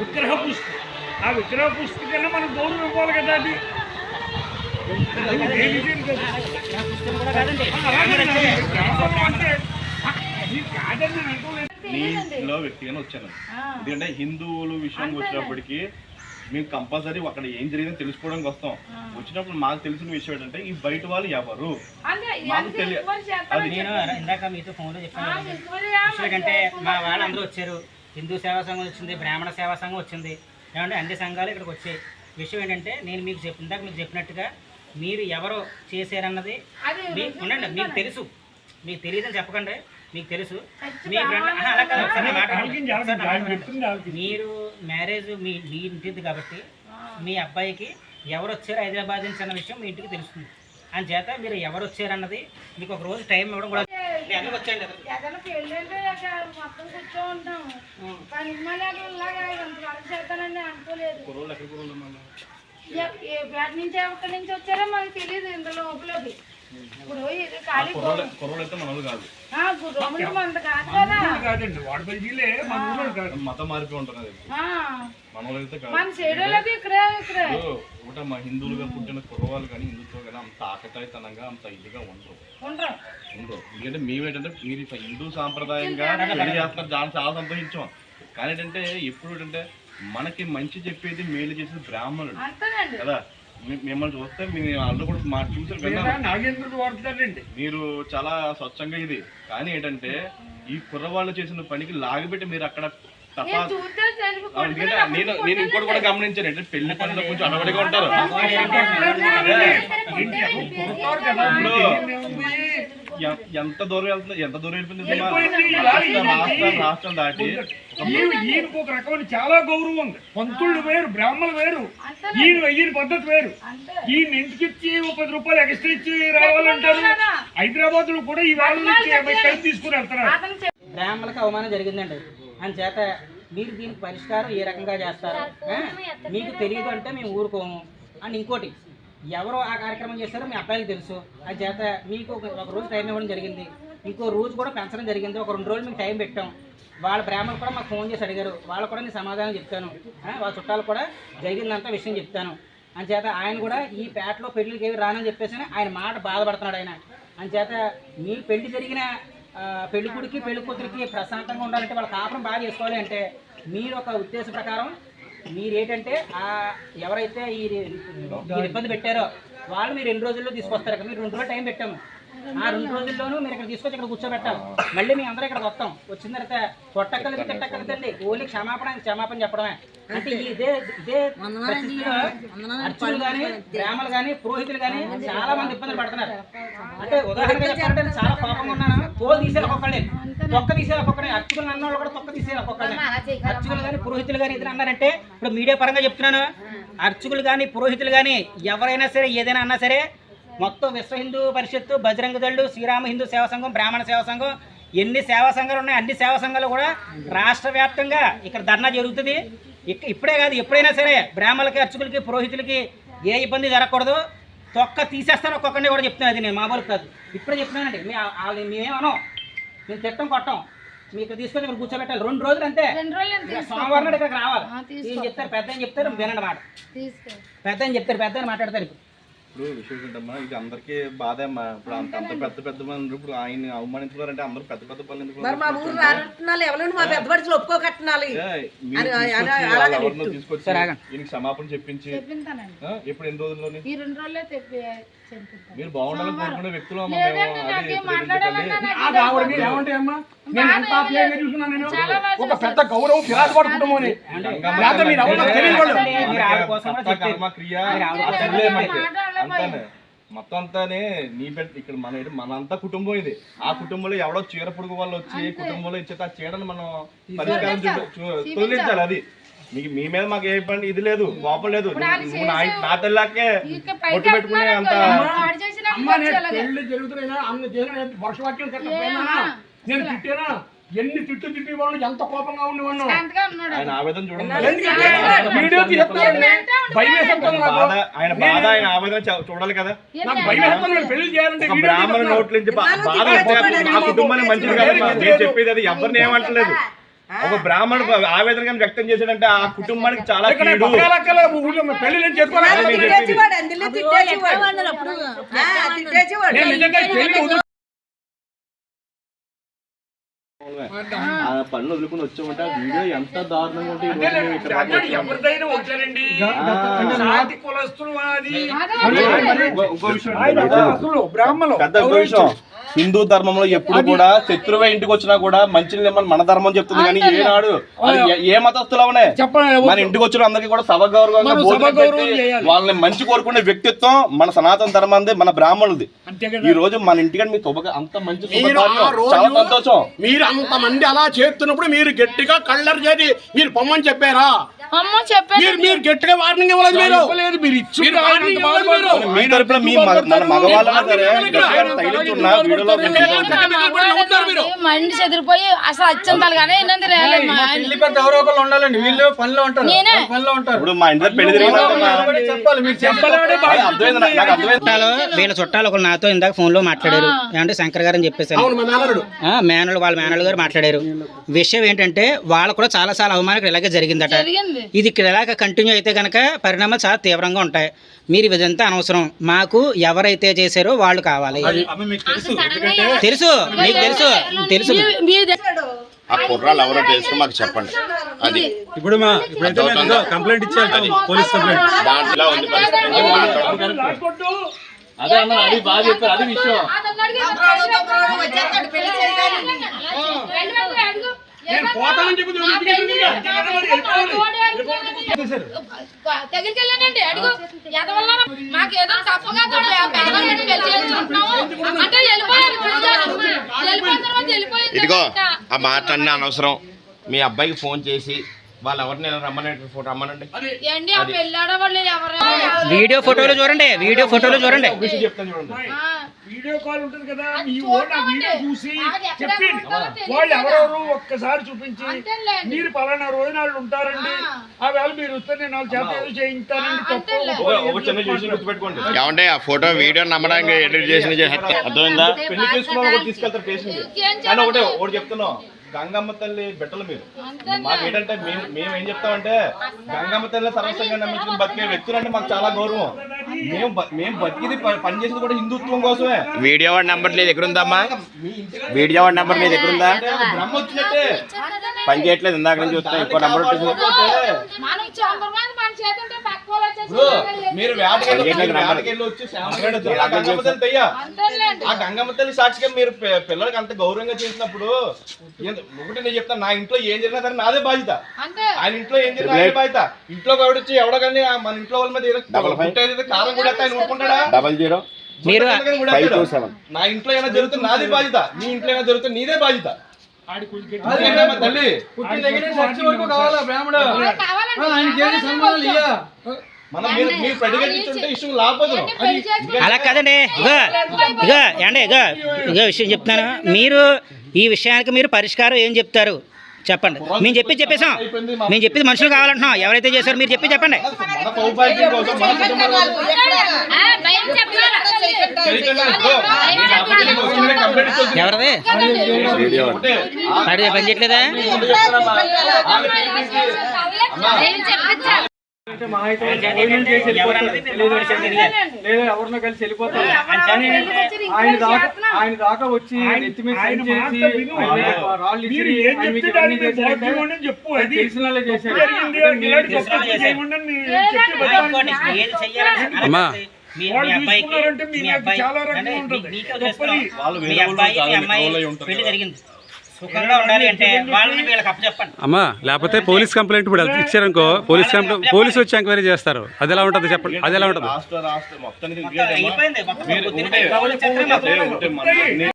విగ్రహ ఆ విగ్రహ పుష్టి కన్నా మనం గౌరవం ఇవ్వాలి కదా అది అది దేని దేని కదా. ఆ, అలాగే అండి. గౌరవం అంటే మీరు కాదని నేను అంటలేదు. నీ ఇంట్లో వ్యక్తిగానే వచ్చాను ఎందుకంటే హిందువుల విషయానికి వచ్చినప్పటికీ మేము కంపల్సరీ అక్కడ ఏం జరిగిందో తెలుసుకోవడానికి వస్తాం. వచ్చినప్పుడు మాకు తెలిసిన విషయం ఏంటంటే ఈ బయట వాళ్ళు ఎవరు? మాకు తెలియదు అది నేను ఇందాక మీతో ఫోన్లో చెప్పాను ఎందుకంటే మా వాళ్ళందరూ వచ్చారు. హిందూ సేవా సంఘం వచ్చింది బ్రాహ్మణ సేవా సంఘం వచ్చింది. ఏమంటే అన్ని సంఘాలు ఇక్కడికి వచ్చాయి. విషయం ఏంటంటే నేను మీకు చెప్పి ఇందాక మీకు చెప్పినట్టుగా మీరు ఎవరు చేశారన్నది ఉండండి మీకు తెలుసు. మీకు తెలియదని చెప్పకండి. మీకు తెలుసు. మీ. మీరు మ్యారేజ్ మీ మీ ఇంటిది కాబట్టి మీ అబ్బాయికి ఎవరు వచ్చారు హైదరాబాద్ నుంచి అన్న విషయం మీ ఇంటికి తెలుస్తుంది. అని చేత మీరు ఎవరు వచ్చారన్నది మీకు ఒక రోజు టైం ఇవ్వడం కూడా మొత్తం కూర్చో ఉంటాం. కానీ అనుకోలేదు? ఏ- పేట నుంచి ఎక్కడి నుంచి వచ్చారో మనకు తెలియదు ఇంత లోపలకి మతం మారిపోయి కాదు. మన చేయడానికి ఒకట మా హిందువులుగా పుట్టిన కుర్రవాళ్ళు కానీ హిందుత్వం కానీ అంత ఆకతాయితనంగా అంత ఇదిగా ఉండరు. ఉండరు. ఎందుకంటే మేమేంటంటే మీరు హిందూ సాంప్రదాయంగా పెళ్ళి చేస్తున్నారు దాన్ని చాలా సంతోషించాం. కానీ ఏంటంటే ఎప్పుడు ఏంటంటే మనకి మంచి చెప్పేది మేలు చేసేది బ్రాహ్మణుడు కదా? మిమ్మల్ని చూస్తే మీరు అందరూ కూడా మా చూసారు నాగేంద్రుడు వాడుతాడండి మీరు చాలా స్వచ్ఛంగా ఇది. కానీ ఏంటంటే ఈ కుర్రవాళ్ళు చేసిన పనికి లాగిపెట్టి మీరు అక్కడ తప్ప నేను నేను నేను ఇంకోటి కూడా గమనించాను. అంటే పెళ్ళి పనిలో కొంచెం అడవడిగా ఉంటారు. ఎంత దూరం వెళ్తుంది ఎంత దూరం వెళ్ళిపోయింది. రాష్ట్రం రాష్ట్రం దాటి ఈయనకు ఒక రకమైన చాలా గౌరవం ఉంది. పంతుళ్ళు వేరు బ్రాహ్మణులు వేరు. ఈయన ఈయన పద్ధతి వేరు. ఈయన ఇంటికి ఇచ్చి ఒక పది రూపాయలు ఎక్స్ట్రా ఇచ్చి రావాలంటారు. హైదరాబాద్లో కూడా ఈ వాళ్ళ కలిసి తీసుకుని వెళ్తున్నారు. చెప్ప- బ్రాహ్మణులకు అవమానం జరిగిందండి. అని చేత మీరు దీనికి పరిష్కారం ఏ రకంగా చేస్తారు? మీకు తెలియదు అంటే మేము ఊరుకోము. అండ్ ఇంకోటి ఎవరు ఆ కార్యక్రమం చేస్తారో మీ అబ్బాయికి తెలుసు. అది చేత మీకు ఒక ఒక రోజు టైం ఇవ్వడం జరిగింది. ఇంకో రోజు కూడా పెంచడం జరిగింది. ఒక రెండు రోజులు మీకు టైం పెట్టాం. వాళ్ళ బ్రాహ్మణులు కూడా మాకు ఫోన్ చేసి అడిగారు. వాళ్ళు కూడా నేను సమాధానం చెప్తాను? వాళ్ళ చుట్టాలు కూడా జరిగిందంతా విషయం చెప్తాను. అని చేత ఆయన కూడా ఈ పేటలో పెళ్ళికి ఏమి రానని చెప్పేసి ఆయన మాట బాధపడుతున్నాడు ఆయన. అని చేత మీ పెళ్ళి జరిగిన ఆ, పెళ్ళి కొడుకు పెళ్ళి కూతురికి ప్రశాంతంగా ఉండాలంటే వాళ్ళ కాపురం బాగా చేసుకోవాలి అంటే మీరు ఒక ఉద్దేశ ప్రకారం మీరు ఏంటంటే ఆ ఎవరైతే ఈ ఇబ్బంది పెట్టారో వాళ్ళు మీరు రెండు రోజుల్లో తీసుకొస్తారు? మీరు రెండు రోజులు టైం పెట్టాము. ఆ రెండు రోజుల్లోనూ మీరు ఇక్కడ తీసుకొచ్చి ఇక్కడ కూర్చోబెట్టాలి. మళ్ళీ మీ అందరూ ఇక్కడ వస్తాం. వచ్చిన తర్వాత కొట్టక్కలకి తిట్టక్కలకండి ఓన్లీ క్షమాపణ క్షమాపణ చెప్పడమే. అంటే ఇదే ఇదే అర్చకులు కానీ బ్రాహ్మణులు కానీ పురోహితులు కానీ చాలా మంది ఇబ్బందులు పడుతున్నారు. అంటే ఉదాహరణగా చెప్పాలంటే చాలా కోపంగా ఉన్నాను. తోలు తీసేది ఒక్కొక్కళ్ళే తొక్క తీసేది ఒక్కొక్కడే అర్చకులు అన్న వాళ్ళు కూడా తొక్క తీసేది ఒక్కొక్కడే అర్చకులు కానీ పురోహితులు కానీ ఇద్దరు అన్నారంటే ఇప్పుడు మీడియా పరంగా చెప్తున్నాను. అర్చకులు కానీ పురోహితులు కానీ ఎవరైనా సరే ఏదైనా అన్నా సరే మొత్తం విశ్వ హిందూ పరిషత్తు బజరంగ దళ్ళు శ్రీరామ హిందూ సేవా సంఘం బ్రాహ్మణ సేవా సంఘం ఎన్ని సేవా సంఘాలు ఉన్నాయి అన్ని సేవా సంఘాలు కూడా రాష్ట్ర వ్యాప్తంగా ఇక్కడ ధర్నా జరుగుతుంది. ఇక ఇప్పుడే కాదు ఎప్పుడైనా సరే బ్రాహ్మణులకి అర్చకులకి పురోహితులకి ఏ ఇబ్బంది జరగకూడదు. తొక్క తీసేస్తాను ఒక్కొక్కరిని కూడా చెప్తున్నాను అది నేను మామూలు కాదు. ఇప్పుడే చెప్తున్నానండి మీ వాళ్ళు మేమేమనం మేము తిట్టం కొట్టం. మీకు తీసుకొని ఇక్కడ కూర్చోబెట్టాలి. రెండు రోజులు అంతే. సోమవారం ఇక్కడికి రావాలి. చెప్తారు? పెద్ద చెప్తారు? వినండి మాట. పెద్ద చెప్తారు? పెద్ద మాట్లాడతారు ఇప్పుడు. ఇప్పుడు విషయం ఏంటమ్మా ఇది అందరికీ బాధే అమ్మా ఇప్పుడు అంత అంత పెద్ద పెద్ద మంది ఇప్పుడు ఆయన అవమానించుకున్నారంటే అందరూ పెద్ద పెద్ద పనులు ఎందుకు మరి మా ఊరు మా పెద్ద తీసుకొచ్చి ఎవరినో. తీసుకొచ్చి. ఈయనకి క్షమాపణ చెప్పించి ఎప్పుడు ఎన్ని రోజుల్లోని ఈ రెండు రోజులే తెప్పి చెప్పింతాను మీరు బాగుండాలని కోరుకునే వ్యక్తులు అమ్మా ఇప్పుడు ఒక పెద్ద గౌరవం మీరు. కర్మ క్రియ అంతానే. మొత్తం అంతానే నీ పెద్ద ఇక్కడ మన మనంతా కుటుంబం ఇది. ఆ కుటుంబంలో ఎవడో చీర పొడుగు వాళ్ళు వచ్చి కుటుంబంలో ఇచ్చే ఆ చీరను మనం పరిష్కారం తొలగించాలి. అది. మీకు మీ మీద మాకు ఏ పని ఇది లేదు కోపం లేదు. నా నా తెల్లాకే కొట్టు పెట్టుకునే అంత పెళ్ళి చేసిన వర్షవాక్యం నేను తిట్టానా? ఎన్ని తిట్టు తిట్టి వాళ్ళు ఎంత కోపంగా ఉండేవాళ్ళు? ఆయన ఆవేదన చూడండి. వీడియో భయం ఆయన బాధ ఆయన ఆవేదన చూడాలి కదా? నాకు భయం పెళ్ళి చేయాలంటే బ్రాహ్మణ. నోట్ల నుంచి బాధ మా కుటుంబానికి మంచిది కాదు. నేను చెప్పేది అది ఎవరిని ఏమంటలేదు. ఒక బ్రాహ్మణ ఆవేదన కానీ వ్యక్తం చేశాడంటే ఆ కుటుంబానికి చాలా పెళ్ళి ఆ, పనులు వదులుకుని వచ్చామంటే ఆ వీడియో ఎంత దారుణంగా ఉంటే ఈ రోజు అంటే మేము ఇక్కడ అంటే వచ్చాము. ఎవరిదైనా ఒకటేనండి ఆ. సాటి కులస్తులు అది ఇంకో- ఇంకో విషయం పెద్ద విషయం హిందూ ధర్మంలో ఎప్పుడు కూడా శత్రువే ఇంటికి వచ్చినా కూడా మంచి మన ధర్మం చెప్తుంది కానీ ఏనాడు ఏ- ఏ మతస్థులు అవనే? చెప్పండి మన ఇంటికి వచ్చిన అందరికి కూడా సభ గౌరవంగా. వాళ్ళని మంచి కోరుకునే వ్యక్తిత్వం మన సనాతన ధర్మంది మన బ్రాహ్మణులది. అంతే కదా. ఈ రోజు మన ఇంటికి మీ శుభ అంత మంచి చాలా సంతోషం. మీరు అంతమంది అలా చేస్తున్నప్పుడు మీరు గట్టిగా కళ్ళర్ చేసి మీరు పొమ్మని చెప్పారా? మీరు మీరు గట్టిగా వార్నింగ్ ఇవ్వలేదు మీరు. అంత. మీ తరపున మీ మగ- మన సరే తగిలించున్నా మీరు మైండ్ చెదిరిపోయి అసలు అచ్చం తలగానే ఏంటంటే రేలేదు మా ఆయన. పెళ్ళి పెద్ద ఎవరో ఒకళ్ళు ఉండాలండి. వీళ్ళు పనిలో ఉంటారు. నేనే. వాళ్ళు పనిలో ఉంటారు. ఇప్పుడు మా ఇంటి దగ్గర పెళ్ళి చెప్పాలి. మీరు చెప్పలేమంటే నాకు అర్థమైంది నాకు అర్థమైంది. చుట్టాలు వీళ్ళ చుట్టాలు ఒకరు నాతో ఇందాక ఫోన్లో మాట్లాడారు. ఏమంటే శంకర్ గారు అని చెప్పేసాను అవును మా మేనరుడు ఆ, మేనలు వాళ్ళ మేనలు గారు మాట్లాడారు. విషయం ఏంటంటే వాళ్ళకు కూడా చాలా చాలా అవమానం ఇలాగే జరిగిందట. జరిగింది. ఇది ఇక్కడ ఇలాగ కంటిన్యూ అయితే కనుక పరిణామాలు చాలా తీవ్రంగా ఉంటాయి. మీరు ఇదంతా అనవసరం. మాకు ఎవరైతే చేశారో వాళ్ళు కావాలి. తెలుసు మీకు తెలుసు. తెలుసు మీ- మీ దగ్గర ఆ కుర్రాలు ఎవరో తెలుసుకుని మాకు చెప్పండి అది ఇప్పుడు మా ఇప్పుడైతే మేము ఇదిగో కంప్లైంట్ ఇచ్చేయాలి పోలీస్ కంప్లైంట్ దాంట్లో ఉంది పరిస్థితి అని చెప్పి మాట్లాడుతున్నాం. రాసుకొట్టు. అదే అన్న అది బాగా చెప్పారు అది విషయం. నేను పోతానని చెప్పి నువ్వు వెళ్ళిపోవాలి. దగ్గరికెళ్ళానండి అడుగు. ఎదవల్ల మాకు ఏదో తప్పగా పేదవాళ్ళని పెళ్ళి చేసుకుంటున్నాము అంటే వెళ్ళిపోయారు వెళ్ళిపోయిన తర్వాత వెళ్ళిపోయింది ఇదిగో ఆ మాటలన్నీ అనవసరం. మీ అబ్బాయికి ఫోన్ చేసి వాళ్ళు ఎవరిని రమ్మనండి ఫోన్ రమ్మనండి. ఏంటి ఆ పెళ్ళాడ వాళ్ళు ఎవరు? వీడియో ఫోటోలు చూడండి వీడియో ఫోటోలు చూడండి. చెప్తాను చూడండి వీడియో కాల్ ఉంటుంది కదా ఈ ఓన్ ఆ. వీడియో చూసి చెప్పింది వాళ్ళు. ఎవరెవరు ఒక్కసారి చూపించి. మీరు పలానా రోజు నాళ్ళు ఉంటారండి. ఆ. వేళ మీరు వస్తే నేను వాళ్ళ చేత ఏదో చేయించానండి ఏమంటే ఆ ఫోటో వీడియో నమ్మడానికి ఎడిట్ చేసిన అర్థమైందా? పెళ్ళి చేసుకున్న తీసుకెళ్తారు స్టేషన్ ఇంకేం కానీ ఒకటే చెప్పండి? ఒకటి చెప్తున్నాం. గంగమ్మ తల్లి బిడ్డలు మీరు. మాకు ఏంటంటే మేము మేము ఏం చెప్తామంటే గంగమ్మ తల్లి సర్వస్వంగా నమ్మించుకుని బతికే వ్యక్తులు అంటే మాకు చాలా గౌరవం. మేము మేము బతికిది పనిచేసేది కూడా హిందుత్వం కోసమే. వీడియో వాడి నెంబర్ దగ్గర ఉందమ్మా వీడియో వాడి నెంబర్ అంటే ఒక బ్రహ్మ వచ్చినట్టే. పని చేయట్లేదు ఇందాక నుంచి చూస్తా ఇంకో నెంబర్ మీరు వేటకెళ్ళి వచ్చి ఆ గంగమ్మ తల్లి ఆ గంగమ్మ తల్లి సాక్షిగా మీరు పిల్లలకి అంత గౌరవంగా చేసినప్పుడు ఒకటి నేను చెప్తాను నా ఇంట్లో ఏం జరిగినా సరే నాదే బాధ్యత. అంతే. ఆయన ఇంట్లో ఏం జరిగినా ఆయనే బాధ్యత. ఇంట్లో ఎవడు వచ్చి ఎవడో కానీ మన ఇంట్లో వాళ్ళ మీద కారం కూడా ఆయన ఊరుకుంటాడా? డబల్ జీరో మీరు నా ఇంట్లో ఏమైనా జరుగుతుంది నాదే బాధ్యత. నీ ఇంట్లో ఏమైనా జరుగుతుంది నీదే బాధ్యత. తల్లి. పుట్టిన దగ్గర చచ్చి వరకు కావాలా కావాలండి ఆయన చేసే సన్మానాలు ఇయ్యా మనం మీరు మీరు ఇష్యూ అలా కాదండి. ఇగో ఇగో ఏండి ఇగో ఇగో విషయం చెప్తాను మీరు ఈ విషయానికి మీరు పరిష్కారం ఏం చెప్తారు? చెప్పండి. మేము చెప్పి చెప్పేసాం మేము చెప్పేది మనుషులు కావాలంటున్నాం. ఎవరైతే చేశారో మీరు చెప్పి చెప్పండి. ఎవరిది? పని చేయట్లేదా? లేదా ఎవరినో కలిసి వెళ్ళిపోతారు. కానీ ఆయన దాకా ఆయన దాకా వచ్చి నెత్తి మీద రాళ్ళు చెప్పు తెలిసిన వాళ్ళే చేశారు. మీ అబ్బాయికి మీ అబ్బాయి పెళ్ళి. జరిగింది. సుఖంగా ఉండాలి అంటే వాళ్ళని వీళ్ళకి అప్పచెప్పండి. అమ్మా లేకపోతే పోలీస్ కంప్లైంట్ ఇప్పుడు ఇచ్చారనుకో పోలీస్ కంప్లైంట్ పోలీసు వచ్చి ఎంక్వైరీ చేస్తారు. అది ఎలా ఉంటుంది చెప్పండి అది ఎలా ఉంటుంది? అయిపోయింది మొత్తం